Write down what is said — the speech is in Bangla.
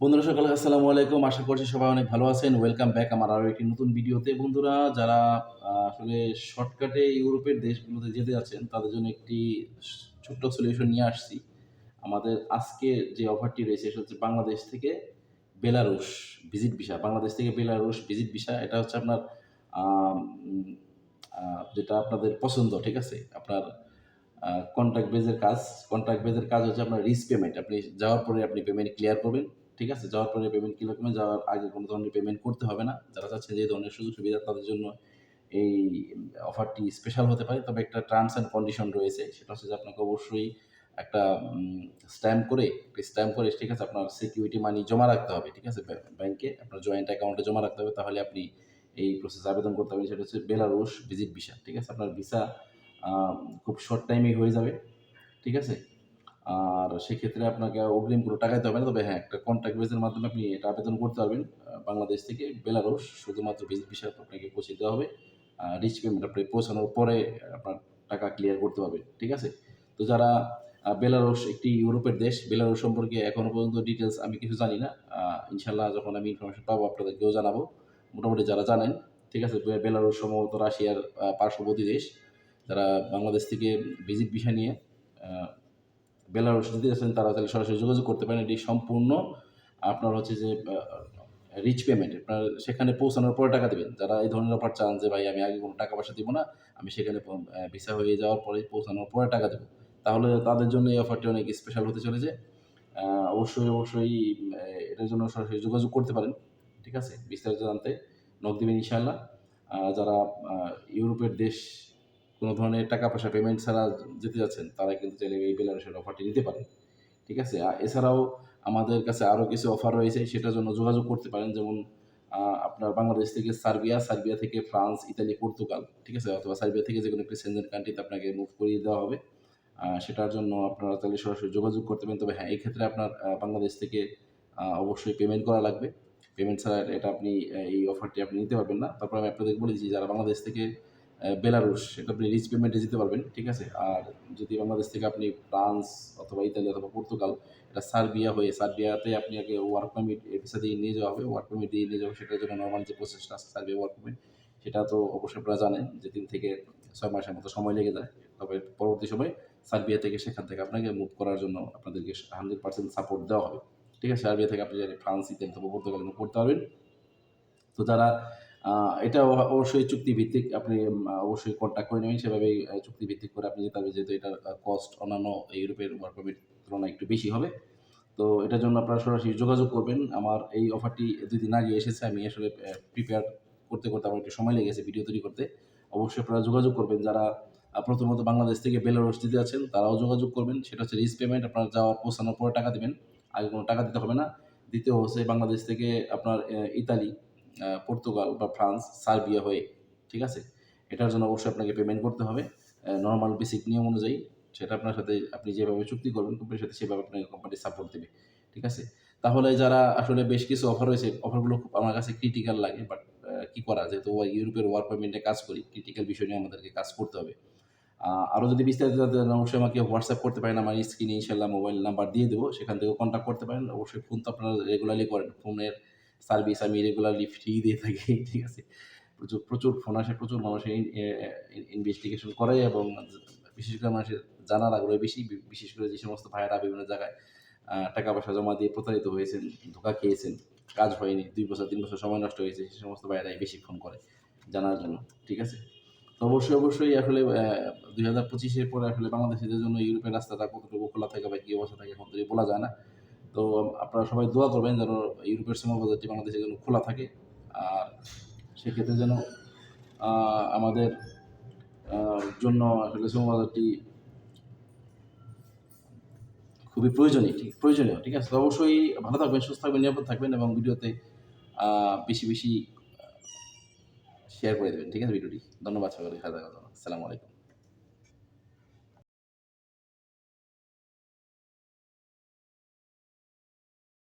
বন্ধুরা সকলে আসসালামু আলাইকুম। আশা করছি সবাই অনেক ভালো আছেন। ওয়েলকাম ব্যাক আমার আরও একটি নতুন ভিডিওতে। বন্ধুরা, যারা আসলে শর্টকাটে ইউরোপের দেশগুলোতে যেতে যাচ্ছেন, তাদের জন্য একটি ছোট্ট সলিউশন নিয়ে আসছি। আমাদের আজকে যে অফারটি রয়েছে, সেটা হচ্ছে বাংলাদেশ থেকে বেলারুশ ভিজিট ভিসা বাংলাদেশ থেকে বেলারুশ ভিজিট ভিসা এটা হচ্ছে আপনার যেটা আপনাদের পছন্দ, ঠিক আছে? আপনার কন্ট্রাক্ট বেজের কাজ কন্ট্রাক্ট বেজের কাজ হচ্ছে আপনার রিস্ক পেমেন্ট আপনি যাওয়ার পরে আপনি পেমেন্ট ক্লিয়ার করবেন। ঠিক আছে? যাওয়ার পরে পেমেন্ট করবেন যাওয়ার আগে কোনো ধরনের পেমেন্ট করতে হবে না। যারা চাচ্ছেন যে ধরনের সুযোগ সুবিধা, তাদের জন্য এই অফারটি স্পেশাল হতে পারে। তবে একটা টার্মস অ্যান্ড কন্ডিশন রয়েছে। সেটা হচ্ছে যে আপনাকে অবশ্যই একটা স্ট্যাম্প করে স্ট্যাম্প করে, ঠিক আছে? আপনার সিকিউরিটি মানি জমা রাখতে হবে, ঠিক আছে? ব্যাংকে আপনার জয়েন্ট অ্যাকাউন্টে জমা রাখতে হবে। তাহলে আপনি এই প্রসেস আবেদন করতে পারবেন। সেটা হচ্ছে বেলারুশ ভিজিট ভিসা ঠিক আছে? আপনার ভিসা খুব শর্ট টাইমেই হয়ে যাবে, ঠিক আছে? আর সেক্ষেত্রে আপনাকে অগ্রিম কোনো টাকা দিতে হবে না। তবে হ্যাঁ একটা কন্ট্যাক্ট বেসের মাধ্যমে আপনি এটা আবেদন করতে পারবেন। বাংলাদেশ থেকে বেলারুশ শুধুমাত্র ভিজিট ভিসা আপনাকে পৌঁছে দেওয়া হবে। রিচ পেমেন্ট আপনি পৌঁছানোর পরে আপনার টাকা ক্লিয়ার করতে পারবেন ঠিক আছে? তো যারা আহ, বেলারুশ একটি ইউরোপের দেশ বেলারুশ সম্পর্কে এখনও পর্যন্ত ডিটেলস আমি কিছু জানি না। ইনশাল্লাহ যখন আমি ইনফরমেশন পাবো আপনাদেরকেও জানাব। মোটামুটি যারা জানেন ঠিক আছে? বে- বেলারুশ সম্ভবত রাশিয়ার পার্শ্ববর্তী দেশ। যারা বাংলাদেশ থেকে ভিজিট ভিসা নিয়ে বেলারুশ যদি আছেন তারা তাহলে সরাসরি যোগাযোগ করতে পারেন। এটি সম্পূর্ণ আপনার হচ্ছে যে রিচ পেমেন্ট আপনার সেখানে পৌঁছানোর পরে টাকা দেবেন। যারা এই ধরনের অফার চান যে, ভাই, আমি আগে কোনো টাকা পয়সা দিব না, আমি সেখানে ভিসা হয়ে যাওয়ার পরে পৌঁছানোর পরে টাকা দেবো। তাহলে তাদের জন্য এই অফারটি অনেক স্পেশাল হতে চলেছে। অবশ্যই অবশ্যই এটার জন্য সরাসরি যোগাযোগ করতে পারেন। ঠিক আছে? বিস্তারিত জানতে নক দেবেন ইনশাল্লাহ যারা ইউরোপের দেশ কোনো ধরনের টাকা পয়সা পেমেন্ট ছাড়া যেতে যাচ্ছেন, তারা কিন্তু চাইলে এই বেলারুশের অফারটি নিতে পারেন। ঠিক আছে? এছাড়াও আমাদের কাছে আরও কিছু অফার রয়েছে, সেটার জন্য যোগাযোগ করতে পারেন। যেমন আপনার বাংলাদেশ থেকে সার্বিয়া সার্বিয়া থেকে ফ্রান্স, ইতালি, পর্তুগাল, ঠিক আছে? অথবা সার্বিয়া থেকে যে কোনো একটি সেনজেন কান্ট্রিতে আপনাকে মুভ করিয়ে দেওয়া হবে। সেটার জন্য আপনারা তাহলে সরাসরি যোগাযোগ করতে পারেন। তবে হ্যাঁ এই ক্ষেত্রে আপনার বাংলাদেশ থেকে অবশ্যই পেমেন্ট করা লাগবে। পেমেন্ট ছাড়া এটা আপনি এই অফারটি আপনি নিতে পারবেন না। তারপর আমি আপনাদের বলেছি যারা বাংলাদেশ থেকে বেলারুশ এটা আপনি রিচ পেমেন্টে যেতে পারবেন ঠিক আছে? আর যদি বাংলাদেশ থেকে আপনি ফ্রান্স অথবা ইতালি অথবা পর্তুগাল এটা সার্বিয়া হয়ে সার্বিয়াতে আপনি আগে ওয়ার্ক পারমিট ভিসা দিয়ে নিয়ে যাওয়া হবে ওয়ার্ক পারমিট দিয়ে নিয়ে যাওয়া সেটার জন্য নর্মাল যে প্রসেসটা আছে সার্বিয়া ওয়ার্ক পারমিট সেটা তো অবশ্যই আপনারা জানেন যে তিন থেকে ছয় মাসের মতো সময় লেগে যায়। তবে পরবর্তী সময় সার্বিয়া থেকে সেখান থেকে আপনাকে মুভ করার জন্য আপনাদেরকে হান্ড্রেড পার্সেন্ট সাপোর্ট দেওয়া হবে ঠিক আছে? সার্বিয়া থেকে আপনি ফ্রান্স ইতালি অথবা পর্তুগাল মুভ করতে পারবেন। তো আহ, এটা অবশ্যই চুক্তিভিত্তিক আপনি অবশ্যই কন্ট্যাক্ট করে নেবেন। সেভাবেই চুক্তিভিত্তিক করে আপনি যেতে পারবেন যেহেতু এটার কস্ট অন্যান্য ইউরোপের ওয়ার্ক পারমিট তুলনায় একটু বেশি হবে। তো এটার জন্য আপনারা সরাসরি যোগাযোগ করবেন। আমার এই অফারটি দুই দিন আগে এসেছে। আমি আসলে প্রিপেয়ার করতে করতে আমার একটু সময় লেগেছে ভিডিও তৈরি করতে। অবশ্যই আপনারা যোগাযোগ করবেন। যারা প্রথমত বাংলাদেশ থেকে বেলারুস দিতে আছেন, তারাও যোগাযোগ করবেন। সেটা হচ্ছে রিস পেমেন্ট আপনার যাওয়ার পৌঁছানোর পরে টাকা দেবেন। আগে কোনো টাকা দিতে হবে না। দ্বিতীয় হচ্ছে বাংলাদেশ থেকে আপনার ইতালি পর্তুগাল বা ফ্রান্স, সার্বিয়া হয়ে, ঠিক আছে? এটার জন্য অবশ্যই আপনাকে পেমেন্ট করতে হবে। নর্মাল বেসিক নিয়ম অনুযায়ী সেটা আপনার সাথে আপনি যেভাবে চুক্তি করবেন কোম্পানির সাথে সেভাবে আপনাকে কোম্পানি সাপোর্ট দেবে, ঠিক আছে? তাহলে যারা আসলে বেশ কিছু অফার রয়েছে অফারগুলো খুব আমার কাছে ক্রিটিক্যাল লাগে বাট কি করা যেহেতু ইউরোপের ওয়ার্ক পারমিটে কাজ করি ক্রিটিক্যাল বিষয় নিয়ে আমাদেরকে কাজ করতে হবে। আরও যদি বিস্তারিত অবশ্যই আমাকে হোয়াটসঅ্যাপ করতে পারেন, আমার স্ক্রিনে ইনশাল্লাহ মোবাইল নাম্বার দিয়ে দেবো, সেখান থেকেও কন্ট্যাক্ট করতে পারেন। অবশ্যই ফোন তো আপনারা রেগুলারলি করেন ফোনের সার্ভিস, আমি রেগুলারলি ফ্রি দিয়ে থাকি, ঠিক আছে? প্রচুর প্রচুর ফোন আসে, প্রচুর মানুষের ইনভেস্টিগেশন করে এবং বিশেষ করে মানুষের জানার আগ্রহ বেশি বিশেষ করে যে সমস্ত ভাইয়েরা বিভিন্ন জায়গায় টাকা পয়সা জমা দিয়ে প্রতারিত হয়েছেন, ধোকা খেয়েছেন, কাজ হয়নি, দুই বছর, তিন বছর সময় নষ্ট হয়েছে, সে সমস্ত ভাইয়েরাই বেশি ফোন করে জানার জন্য, ঠিক আছে? তো অবশ্যই অবশ্যই আসলে দুই হাজার পঁচিশের পরে আসলে বাংলাদেশিদের জন্য ইউরোপের রাস্তাটা কতটুকু খোলা থাকে বা কী অবস্থা থাকে এখন বলা যায় না। তো আপনারা সবাই দোয়া করবেন যেন ইউরোপের সীমা বাজারটি বাংলাদেশের জন্য খোলা থাকে। আর সেক্ষেত্রে যেন আমাদের জন্য আসলে সীমা বাজারটি খুবই প্রয়োজনীয়, ঠিক প্রয়োজনীয়, ঠিক আছে? অবশ্যই ভালো থাকবেন, সুস্থ থাকবেন, নিরাপদ থাকবেন এবং ভিডিওতে বেশি বেশি শেয়ার করে দেবেন, ঠিক আছে, ভিডিওটি? ধন্যবাদ সকলকে সাদা আলাইকুম।